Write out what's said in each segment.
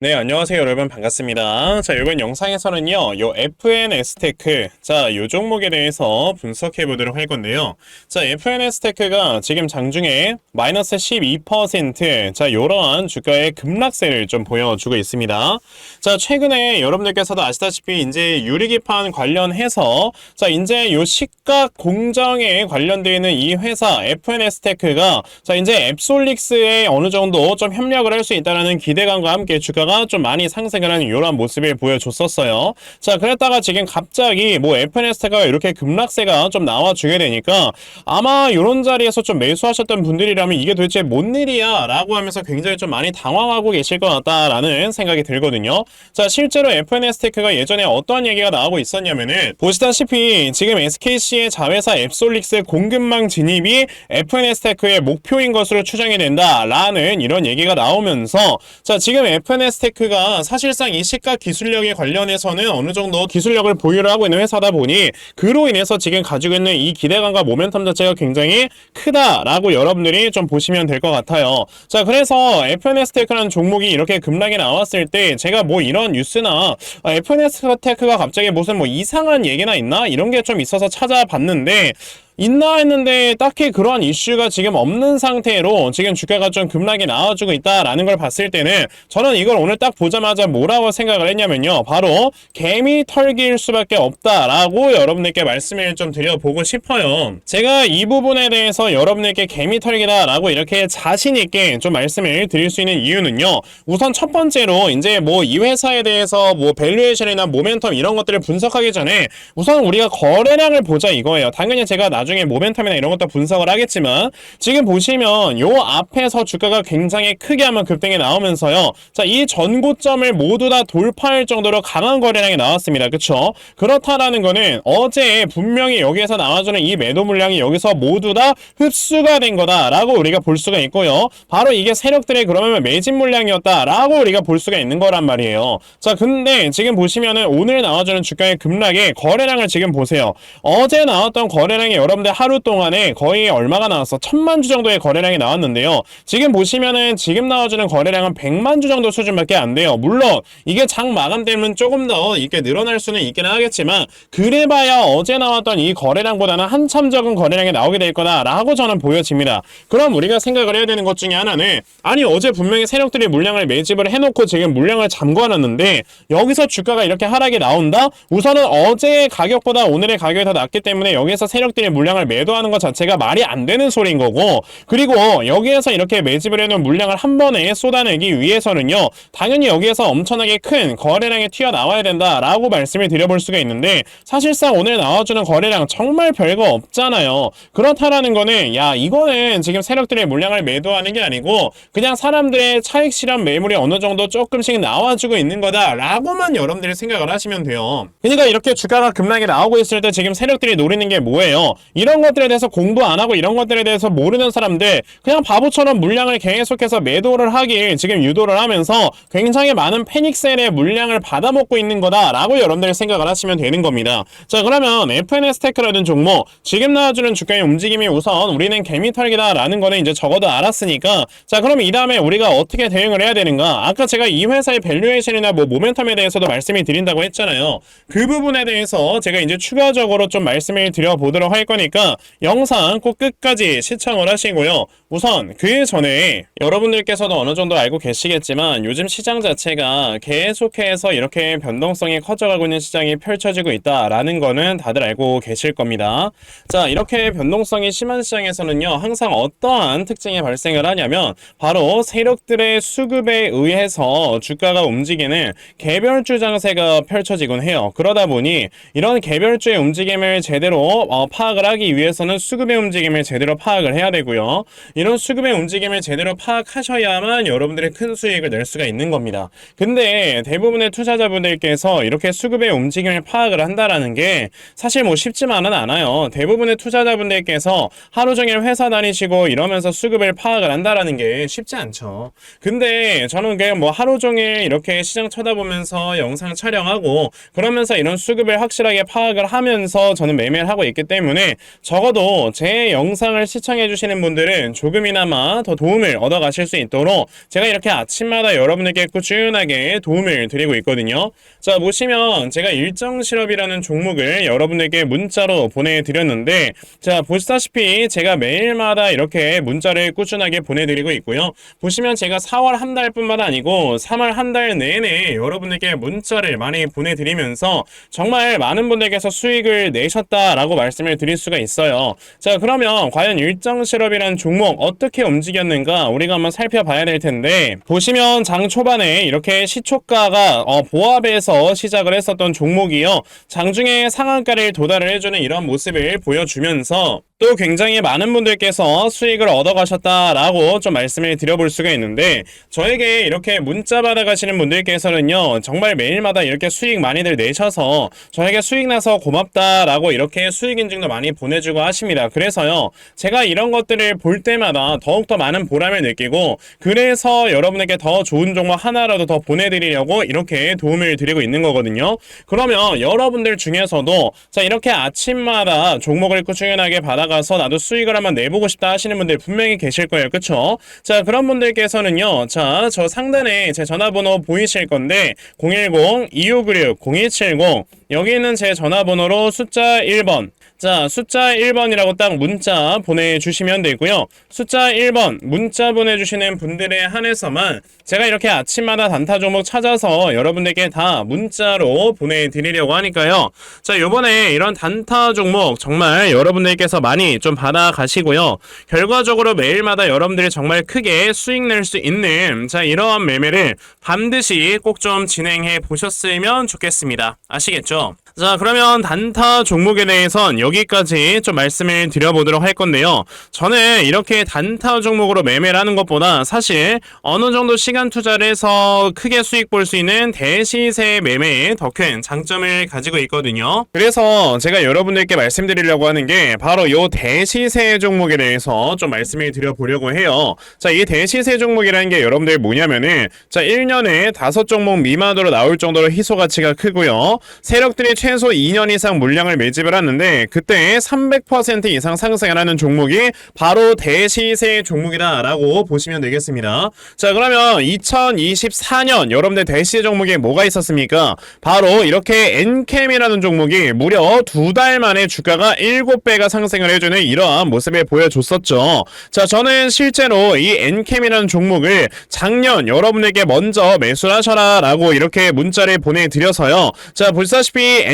네, 안녕하세요, 여러분. 반갑습니다. 자, 이번 영상에서는요, 요 FNS테크, 자, 요 종목에 대해서 분석해 보도록 할 건데요. 자, FNS테크가 지금 장중에 마이너스 12%, 자, 요러한 주가의 급락세를 좀 보여주고 있습니다. 자, 최근에 여러분들께서도 아시다시피 이제 유리기판 관련해서, 자, 이제 요 식각 공정에 관련되어 있는 이 회사 FNS테크가, 자, 이제 앱솔릭스에 어느 정도 좀 협력을 할 수 있다는 기대감과 함께 주가 가 좀 많이 상승을 하는 이런 모습을 보여줬었어요. 자, 그랬다가 지금 갑자기 뭐 FNS가 이렇게 급락세가 좀 나와주게 되니까 아마 이런 자리에서 좀 매수하셨던 분들이라면 이게 도대체 뭔 일이야? 라고 하면서 굉장히 좀 많이 당황하고 계실 것 같다라는 생각이 들거든요. 자, 실제로 FNS테크가 예전에 어떠한 얘기가 나오고 있었냐면은 보시다시피 지금 SKC의 자회사 앱솔릭스 공급망 진입이 FNS테크의 목표인 것으로 추정이 된다라는 이런 얘기가 나오면서 자, 지금 FNS 테크가 사실상 이 시가 기술력에 관련해서는 어느 정도 기술력을 보유를 하고 있는 회사다 보니 그로 인해서 지금 가지고 있는 이 기대감과 모멘텀 자체가 굉장히 크다라고 여러분들이 좀 보시면 될 것 같아요. 자, 그래서 FNS 테크라는 종목이 이렇게 급락이 나왔을 때 제가 뭐 이런 뉴스나 아, FNS 테크가 갑자기 무슨 뭐 이상한 얘기나 있나 이런 게 좀 있어서 찾아봤는데 있나 했는데 딱히 그러한 이슈가 지금 없는 상태로 지금 주가가 좀 급락이 나와주고 있다라는 걸 봤을 때는 저는 이걸 오늘 딱 보자마자 뭐라고 생각을 했냐면요. 바로 개미 털기일 수밖에 없다라고 여러분들께 말씀을 좀 드려보고 싶어요. 제가 이 부분에 대해서 여러분들께 개미 털기다라고 이렇게 자신있게 좀 말씀을 드릴 수 있는 이유는요. 우선 첫 번째로 이제 뭐 이 회사에 대해서 뭐 밸류에이션이나 모멘텀 이런 것들을 분석하기 전에 우선 우리가 거래량을 보자 이거예요. 당연히 제가 나 나중에 모멘텀이나 이런 것도 분석을 하겠지만 지금 보시면 요 앞에서 주가가 굉장히 크게 한번 급등이 나오면서요. 자, 이 전고점을 모두 다 돌파할 정도로 강한 거래량이 나왔습니다. 그쵸? 그렇다라는 거는 어제 분명히 여기에서 나와주는 이 매도 물량이 여기서 모두 다 흡수가 된 거다라고 우리가 볼 수가 있고요. 바로 이게 세력들의 그러면 매진 물량이었다라고 우리가 볼 수가 있는 거란 말이에요. 자, 근데 지금 보시면은 오늘 나와주는 주가의 급락의 거래량을 지금 보세요. 어제 나왔던 거래량이 여러 여러분들 하루 동안에 거의 얼마가 나왔어? 천만 주 정도의 거래량이 나왔는데요. 지금 보시면은 지금 나와주는 거래량은 100만 주 정도 수준밖에 안 돼요. 물론 이게 장 마감 되면 조금 더 이렇게 늘어날 수는 있기는 하겠지만 그래봐야 어제 나왔던 이 거래량보다는 한참 적은 거래량이 나오게 될 거다라고 저는 보여집니다. 그럼 우리가 생각을 해야 되는 것 중에 하나는 아니 어제 분명히 세력들이 물량을 매집을 해놓고 지금 물량을 잠궈놨는데 여기서 주가가 이렇게 하락이 나온다? 우선은 어제의 가격보다 오늘의 가격이 더 낮기 때문에 여기서 세력들이 물량 물량을 매도하는 것 자체가 말이 안 되는 소리인 거고 그리고 여기에서 이렇게 매집을 해놓은 물량을 한 번에 쏟아내기 위해서는요 당연히 여기에서 엄청나게 큰 거래량이 튀어나와야 된다라고 말씀을 드려볼 수가 있는데 사실상 오늘 나와주는 거래량 정말 별거 없잖아요. 그렇다라는 거는 야 이거는 지금 세력들의 물량을 매도하는 게 아니고 그냥 사람들의 차익 실현 매물이 어느 정도 조금씩 나와주고 있는 거다라고만 여러분들이 생각을 하시면 돼요. 그러니까 이렇게 주가가 급락이 나오고 있을 때 지금 세력들이 노리는 게 뭐예요 이런 것들에 대해서 공부 안 하고 이런 것들에 대해서 모르는 사람들 그냥 바보처럼 물량을 계속해서 매도를 하길 지금 유도를 하면서 굉장히 많은 패닉셀의 물량을 받아먹고 있는 거다라고 여러분들이 생각을 하시면 되는 겁니다. 자 그러면 FNS 테크라는 종목 지금 나와주는 주가의 움직임이 우선 우리는 개미털기다라는 거는 이제 적어도 알았으니까 자 그러면 이 다음에 우리가 어떻게 대응을 해야 되는가 아까 제가 이 회사의 밸류에이션이나 뭐 모멘텀에 대해서도 말씀을 드린다고 했잖아요. 그 부분에 대해서 제가 이제 추가적으로 좀 말씀을 드려보도록 할 거니까 테니까 영상 꼭 끝까지 시청을 하시고요. 우선 그 전에 여러분들께서도 어느 정도 알고 계시겠지만 요즘 시장 자체가 계속해서 이렇게 변동성이 커져가고 있는 시장이 펼쳐지고 있다라는 거는 다들 알고 계실 겁니다. 자, 이렇게 변동성이 심한 시장에서는요, 항상 어떠한 특징이 발생을 하냐면 바로 세력들의 수급에 의해서 주가가 움직이는 개별주 장세가 펼쳐지곤 해요. 그러다 보니 이런 개별주의 움직임을 제대로 어, 파악을 하기 하기 위해서는 수급의 움직임을 제대로 파악을 해야 되고요. 이런 수급의 움직임을 제대로 파악하셔야만 여러분들의 큰 수익을 낼 수가 있는 겁니다. 근데 대부분의 투자자분들께서 이렇게 수급의 움직임을 파악을 한다라는 게 사실 뭐 쉽지만은 않아요. 대부분의 투자자분들께서 하루 종일 회사 다니시고 이러면서 수급을 파악을 한다라는 게 쉽지 않죠. 근데 저는 그냥 뭐 하루 종일 이렇게 시장 쳐다보면서 영상 촬영하고 그러면서 이런 수급을 확실하게 파악을 하면서 저는 매매를 하고 있기 때문에 적어도 제 영상을 시청해주시는 분들은 조금이나마 더 도움을 얻어가실 수 있도록 제가 이렇게 아침마다 여러분에게 꾸준하게 도움을 드리고 있거든요. 자, 보시면 제가 일정 실업이라는 종목을 여러분에게 문자로 보내드렸는데 자, 보시다시피 제가 매일마다 이렇게 문자를 꾸준하게 보내드리고 있고요. 보시면 제가 4월 한 달뿐만 아니고 3월 한 달 내내 여러분에게 문자를 많이 보내드리면서 정말 많은 분들께서 수익을 내셨다라고 말씀을 드릴 수가 있어요. 자, 그러면 과연 일정 실업이라는 종목 어떻게 움직였는가 우리가 한번 살펴봐야 될 텐데 보시면 장 초반에 이렇게 시초가가 어, 보합에서 시작을 했었던 종목이요. 장중에 상한가를 도달을 해주는 이런 모습을 보여주면서 또 굉장히 많은 분들께서 수익을 얻어가셨다라고 좀 말씀을 드려볼 수가 있는데 저에게 이렇게 문자 받아가시는 분들께서는요 정말 매일마다 이렇게 수익 많이들 내셔서 저에게 수익 나서 고맙다라고 이렇게 수익 인증도 많이 보내주고 하십니다. 그래서요 제가 이런 것들을 볼 때마다 더욱더 많은 보람을 느끼고 그래서 여러분에게 더 좋은 종목 하나라도 더 보내드리려고 이렇게 도움을 드리고 있는 거거든요. 그러면 여러분들 중에서도 자 이렇게 아침마다 종목을 꾸준하게 받아가 서 나도 수익을 한번 내보고 싶다 하시는 분들 분명히 계실 거예요. 그쵸? 자 그런 분들께서는요 자 저 상단에 제 전화번호 보이실 건데 010-2596-0170 여기 있는 제 전화번호로 숫자 1번 자, 숫자 1번이라고 딱 문자 보내주시면 되고요. 숫자 1번 문자 보내주시는 분들에 한해서만 제가 이렇게 아침마다 단타 종목 찾아서 여러분들께 다 문자로 보내드리려고 하니까요. 자, 요번에 이런 단타 종목 정말 여러분들께서 많이 좀 받아가시고요. 결과적으로 매일마다 여러분들이 정말 크게 수익 낼 수 있는 자, 이러한 매매를 반드시 꼭 좀 진행해 보셨으면 좋겠습니다. 아시겠죠? Well, 자, 그러면 단타 종목에 대해선 여기까지 좀 말씀을 드려보도록 할 건데요. 저는 이렇게 단타 종목으로 매매를 하는 것보다 사실 어느 정도 시간 투자를 해서 크게 수익 볼 수 있는 대시세 매매에 더 큰 장점을 가지고 있거든요. 그래서 제가 여러분들께 말씀드리려고 하는 게 바로 요 대시세 종목에 대해서 좀 말씀을 드려보려고 해요. 자, 이 대시세 종목이라는 게 여러분들 뭐냐면은 자, 1년에 다섯 종목 미만으로 나올 정도로 희소 가치가 크고요. 세력들이 최소 2년 이상 물량을 매집을 하는데 그때 300% 이상 상승을 하는 종목이 바로 대시세 종목이다라고 보시면 되겠습니다. 자 그러면 2024년 여러분들 대시세 종목에 뭐가 있었습니까? 바로 이렇게 엔캠이라는 종목이 무려 두 달 만에 주가가 7배가 상승을 해주는 이러한 모습을 보여줬었죠. 자 저는 실제로 이 엔캠이라는 종목을 작년 여러분에게 먼저 매수하셔라 라고 이렇게 문자를 보내드려서요. 자 보시다시피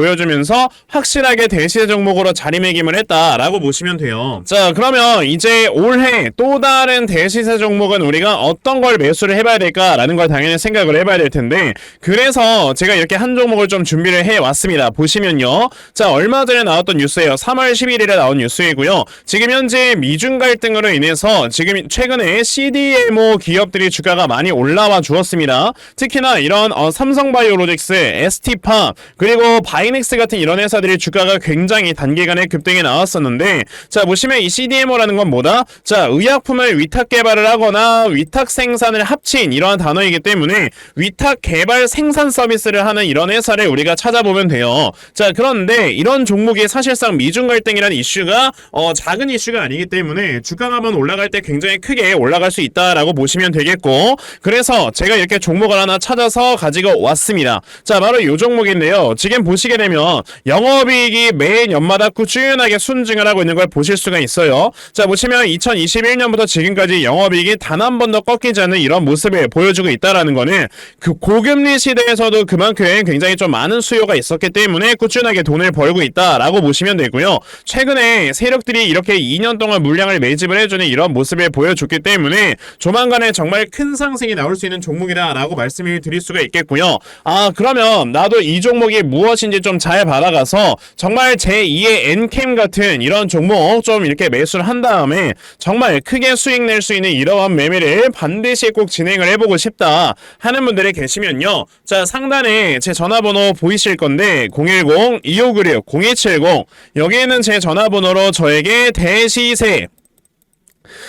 주면서 확실하게 대시세 종목으로 자리매김을 했다라고 보시면 돼요. 자 그러면 이제 올해 또 다른 대시세 종목은 우리가 어떤 걸 매수를 해봐야 될까라는 걸 당연히 생각을 해봐야 될 텐데 그래서 제가 이렇게 한 종목을 좀 준비를 해왔습니다. 보시면요. 자 얼마 전에 나왔던 뉴스예요. 3월 11일에 나온 뉴스이고요. 지금 현재 미중 갈등으로 인해서 지금 최근에 CDMO 기업들이 주가가 많이 올라와 주었습니다. 특히나 이런 어, 삼성바이오로직스, ST팜 그리고 바이 넥스 같은 이런 회사들이 주가가 굉장히 단기간에 급등이 나왔었는데 자 보시면 이 CDMO라는 건 뭐다? 자 의약품을 위탁 개발을 하거나 위탁 생산을 합친 이러한 단어이기 때문에 위탁 개발 생산 서비스를 하는 이런 회사를 우리가 찾아보면 돼요. 자 그런데 이런 종목이 사실상 미중 갈등이라는 이슈가 어, 작은 이슈가 아니기 때문에 주가가 한번 올라갈 때 굉장히 크게 올라갈 수 있다라고 보시면 되겠고 그래서 제가 이렇게 종목을 하나 찾아서 가지고 왔습니다. 자 바로 이 종목인데요. 지금 보시게 되면 영업이익이 매년 연마다 꾸준하게 순증을 하고 있는 걸 보실 수가 있어요. 자 보시면 2021년부터 지금까지 영업이익이 단 한 번도 꺾이지 않는 이런 모습을 보여주고 있다라는 거는 그 고금리 시대에서도 그만큼 굉장히 좀 많은 수요가 있었기 때문에 꾸준하게 돈을 벌고 있다라고 보시면 되고요. 최근에 세력들이 이렇게 2년 동안 물량을 매집을 해주는 이런 모습을 보여줬기 때문에 조만간에 정말 큰 상승이 나올 수 있는 종목이다라고 말씀을 드릴 수가 있겠고요. 아 그러면 나도 이 종목이 무엇인지 좀 잘 받아가서 정말 제2의 엔캠 같은 이런 종목 좀 이렇게 매수를 한 다음에 정말 크게 수익 낼 수 있는 이러한 매매를 반드시 꼭 진행을 해보고 싶다 하는 분들이 계시면요. 자, 상단에 제 전화번호 보이실 건데 010-2596-0270 여기에는 제 전화번호로 저에게 대시세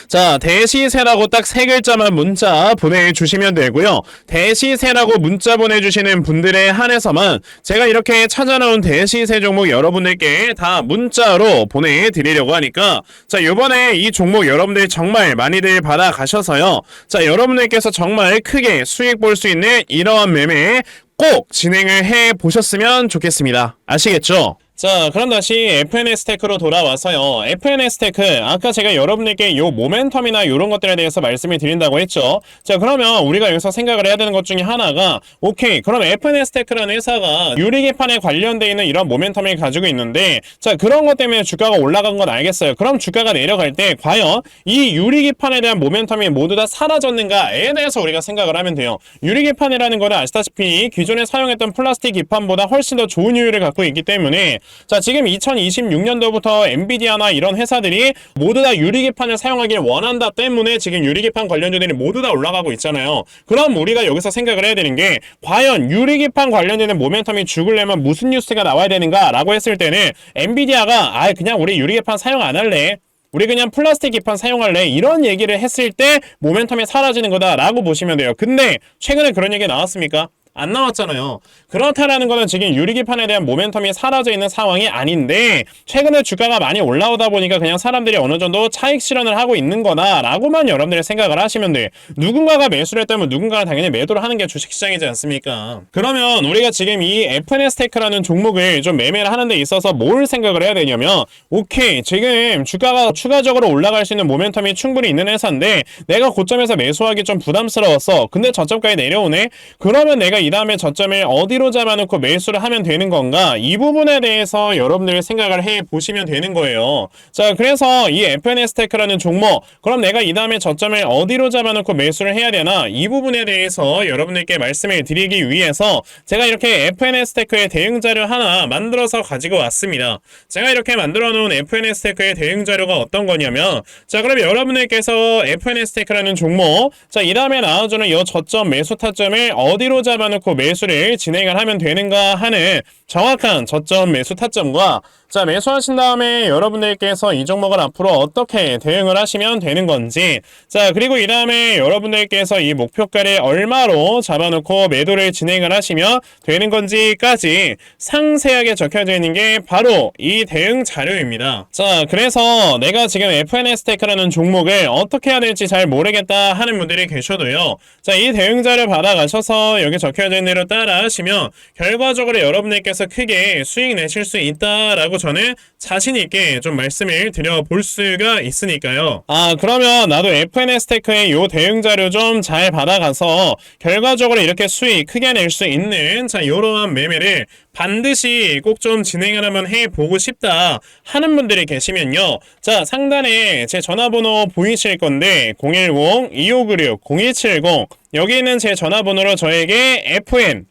자, 대시세라고 딱 세 글자만 문자 보내주시면 되고요. 대시세라고 문자 보내주시는 분들에 한해서만 제가 이렇게 찾아놓은 대시세 종목 여러분들께 다 문자로 보내드리려고 하니까 자, 요번에 이 종목 여러분들 정말 많이들 받아가셔서요. 자, 여러분들께서 정말 크게 수익 볼 수 있는 이러한 매매 꼭 진행을 해 보셨으면 좋겠습니다. 아시겠죠? 자, 그럼 다시 FNS 테크로 돌아와서요. FNS 테크, 아까 제가 여러분들께 요 모멘텀이나 요런 것들에 대해서 말씀을 드린다고 했죠. 자, 그러면 우리가 여기서 생각을 해야 되는 것 중에 하나가, 오케이, 그럼 FNS 테크라는 회사가 유리기판에 관련돼 있는 이런 모멘텀을 가지고 있는데, 자, 그런 것 때문에 주가가 올라간 건 알겠어요. 그럼 주가가 내려갈 때, 과연 이 유리기판에 대한 모멘텀이 모두 다 사라졌는가에 대해서 우리가 생각을 하면 돼요. 유리기판이라는 거는 아시다시피 기존에 사용했던 플라스틱 기판보다 훨씬 더 좋은 효율을 갖고 있기 때문에 자 지금 2026년도부터 엔비디아나 이런 회사들이 모두 다 유리기판을 사용하길 원한다 때문에 지금 유리기판 관련 주들이 모두 다 올라가고 있잖아요. 그럼 우리가 여기서 생각을 해야 되는 게 과연 유리기판 관련되는 모멘텀이 죽으려면 무슨 뉴스가 나와야 되는가 라고 했을 때는 엔비디아가 아 그냥 우리 유리기판 사용 안 할래. 우리 그냥 플라스틱 기판 사용할래 이런 얘기를 했을 때 모멘텀이 사라지는 거다라고 보시면 돼요. 근데 최근에 그런 얘기 나왔습니까? 안 나왔잖아요. 그렇다라는 거는 지금 유리기판에 대한 모멘텀이 사라져 있는 상황이 아닌데 최근에 주가가 많이 올라오다 보니까 그냥 사람들이 어느 정도 차익 실현을 하고 있는 거다라고만 여러분들이 생각을 하시면 돼. 누군가가 매수를 했다면 누군가가 당연히 매도를 하는 게 주식시장이지 않습니까? 그러면 우리가 지금 이 FNS 테크라는 종목을 좀 매매를 하는 데 있어서 뭘 생각을 해야 되냐면 오케이 지금 주가가 추가적으로 올라갈 수 있는 모멘텀이 충분히 있는 회사인데 내가 고점에서 매수하기 좀 부담스러웠어. 근데 저점까지 내려오네. 그러면 내가 이 다음에 저점을 어디로 잡아놓고 매수를 하면 되는 건가? 이 부분에 대해서 여러분들 생각을 해 보시면 되는 거예요. 자, 그래서 이 FNS 테크라는 종목, 그럼 내가 이 다음에 저점을 어디로 잡아놓고 매수를 해야 되나? 이 부분에 대해서 여러분들께 말씀을 드리기 위해서 제가 이렇게 FNS 테크의 대응 자료 하나 만들어서 가지고 왔습니다. 제가 이렇게 만들어 놓은 FNS 테크의 대응 자료가 어떤 거냐면, 자, 그럼 여러분들께서 FNS 테크라는 종목, 자, 이 다음에 나와주는 이 저점 매수 타점을 어디로 잡아 놓고 매수를 진행을 하면 되는가 하는 정확한 저점 매수 타점과 자 매수하신 다음에 여러분들께서 이 종목을 앞으로 어떻게 대응을 하시면 되는 건지. 자 그리고 이 다음에 여러분들께서 이 목표가를 얼마로 잡아놓고 매도를 진행을 하시면 되는 건지까지 상세하게 적혀져 있는 게 바로 이 대응 자료입니다. 자 그래서 내가 지금 FNS 테크라는 종목을 어떻게 해야 될지 잘 모르겠다 하는 분들이 계셔도요. 자 이 대응 자료 받아가셔서 여기 적혀져 있는 대로 따라 하시면 결과적으로 여러분들께서 크게 수익 내실 수 있다라고 저는 자신 있게 좀 말씀을 드려 볼 수가 있으니까요. 아 그러면 나도 FNS 테크의 요 대응 자료 좀 잘 받아가서 결과적으로 이렇게 수익 크게 낼 수 있는 자 요러한 매매를 반드시 꼭 좀 진행을 한번 해보고 싶다 하는 분들이 계시면요. 자 상단에 제 전화번호 보이실 건데 010-2596-0170 여기 있는 제 전화번호로 저에게 FN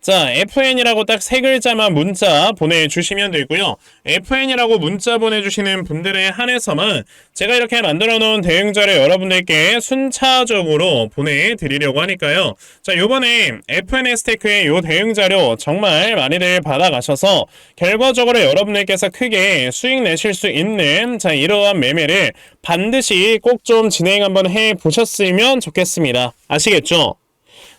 자, FN이라고 딱 세 글자만 문자 보내주시면 되고요. FN이라고 문자 보내주시는 분들에 한해서만 제가 이렇게 만들어 놓은 대응자를 여러분들께 순차적으로 보내드리려고 하니까요. 자, 요번에 FNS 테크의 요 대응 자료 정말 많이들 받아가셔서 결과적으로 여러분들께서 크게 수익 내실 수 있는 자, 이러한 매매를 반드시 꼭 좀 진행 한번 해 보셨으면 좋겠습니다. 아시겠죠?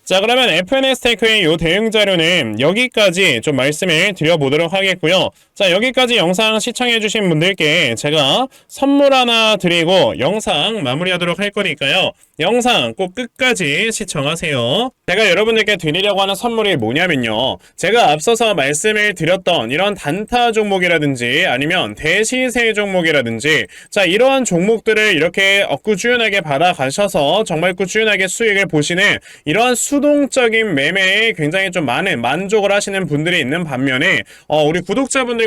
자 그러면 FNS 테크의 요 대응 자료는 여기까지 좀 말씀을 드려보도록 하겠고요. 자 여기까지 영상 시청해주신 분들께 제가 선물 하나 드리고 영상 마무리하도록 할 거니까요. 영상 꼭 끝까지 시청하세요. 제가 여러분들께 드리려고 하는 선물이 뭐냐면요. 제가 앞서서 말씀을 드렸던 이런 단타 종목이라든지 아니면 대시세 종목이라든지 자 이러한 종목들을 이렇게 꾸준하게 받아가셔서 정말 꾸준하게 수익을 보시는 이러한 수동적인 매매에 굉장히 좀 많은 만족을 하시는 분들이 있는 반면에 어, 우리 구독자분들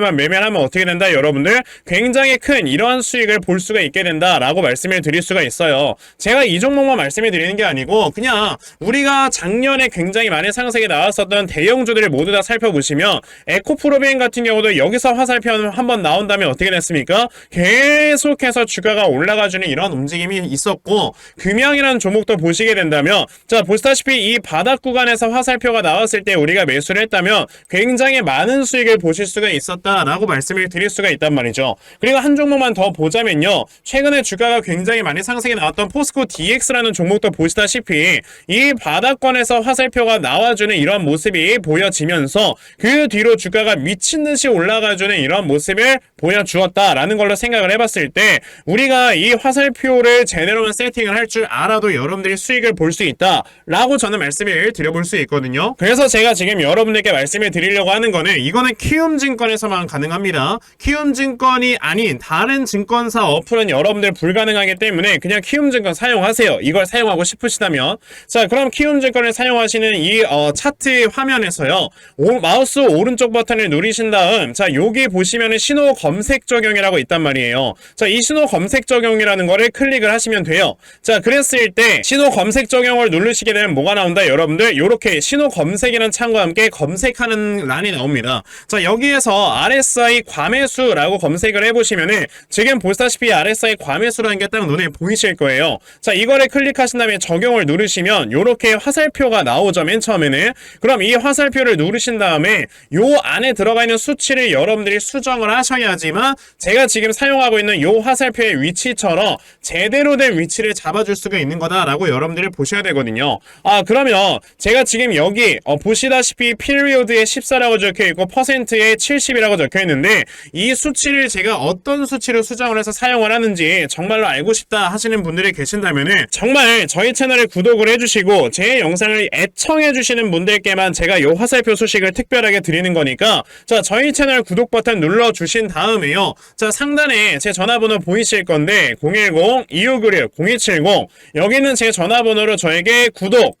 만 매매를 하면 어떻게 된다 여러분들 굉장히 큰 이러한 수익을 볼 수가 있게 된다라고 말씀을 드릴 수가 있어요. 제가 이 종목만 말씀을 드리는 게 아니고 그냥 우리가 작년에 굉장히 많은 상승이 나왔었던 대형주들을 모두 다 살펴보시면 에코프로비엔 같은 경우도 여기서 화살표 한번 나온다면 어떻게 됐습니까? 계속해서 주가가 올라가주는 이런 움직임이 있었고 금양이라는 종목도 보시게 된다면 자 보시다시피 이 바닥 구간에서 화살표가 나왔을 때 우리가 매수를 했다면 굉장히 많은 수익을 보실 수가 있었다 라고 말씀을 드릴 수가 있단 말이죠. 그리고 한 종목만 더 보자면요. 최근에 주가가 굉장히 많이 상승이 나왔던 포스코 DX라는 종목도 보시다시피 이 바닥권에서 화살표가 나와주는 이런 모습이 보여지면서 그 뒤로 주가가 미친 듯이 올라가주는 이런 모습을 보여주었다라는 걸로 생각을 해봤을 때 우리가 이 화살표를 제대로만 세팅을 할 줄 알아도 여러분들이 수익을 볼 수 있다라고 저는 말씀을 드려볼 수 있거든요. 그래서 제가 지금 여러분들께 말씀을 드리려고 하는 거는 이거는 키움증권에서 만 가능합니다. 키움증권이 아닌 다른 증권사 어플은 여러분들 불가능하기 때문에 그냥 키움증권 사용하세요. 이걸 사용하고 싶으시다면 자 그럼 키움증권을 사용하시는 이 어, 차트 화면에서요 오, 마우스 오른쪽 버튼을 누르신 다음 자 여기 보시면은 신호 검색 적용이라고 있단 말이에요. 자 이 신호 검색 적용이라는 거를 클릭을 하시면 돼요. 자 그랬을 때 신호 검색 적용을 누르시게 되면 뭐가 나온다 여러분들 요렇게 신호 검색이라는 창과 함께 검색하는 란이 나옵니다. 자 여기에서 RSI 과매수라고 검색을 해보시면은 지금 보시다시피 RSI 과매수라는 게 딱 눈에 보이실 거예요. 자 이거를 클릭하신 다음에 적용을 누르시면 요렇게 화살표가 나오죠 맨 처음에는 그럼 이 화살표를 누르신 다음에 요 안에 들어가 있는 수치를 여러분들이 수정을 하셔야지만 제가 지금 사용하고 있는 요 화살표의 위치처럼 제대로 된 위치를 잡아줄 수가 있는 거다라고 여러분들이 보셔야 되거든요. 아 그러면 제가 지금 여기 어, 보시다시피 피리오드에 14라고 적혀 있고 퍼센트에 70이라고 적혀 있는데 이 수치를 제가 어떤 수치로 수정을 해서 사용을 하는지 정말로 알고 싶다 하시는 분들이 계신다면은 정말 저희 채널에 구독을 해주시고 제 영상을 애청해 주시는 분들께만 제가 요 화살표 소식을 특별하게 드리는 거니까 자 저희 채널 구독 버튼 눌러 주신 다음에요. 자 상단에 제 전화번호 보이실 건데 010-2596-0270 여기는 제 전화번호로 저에게 구독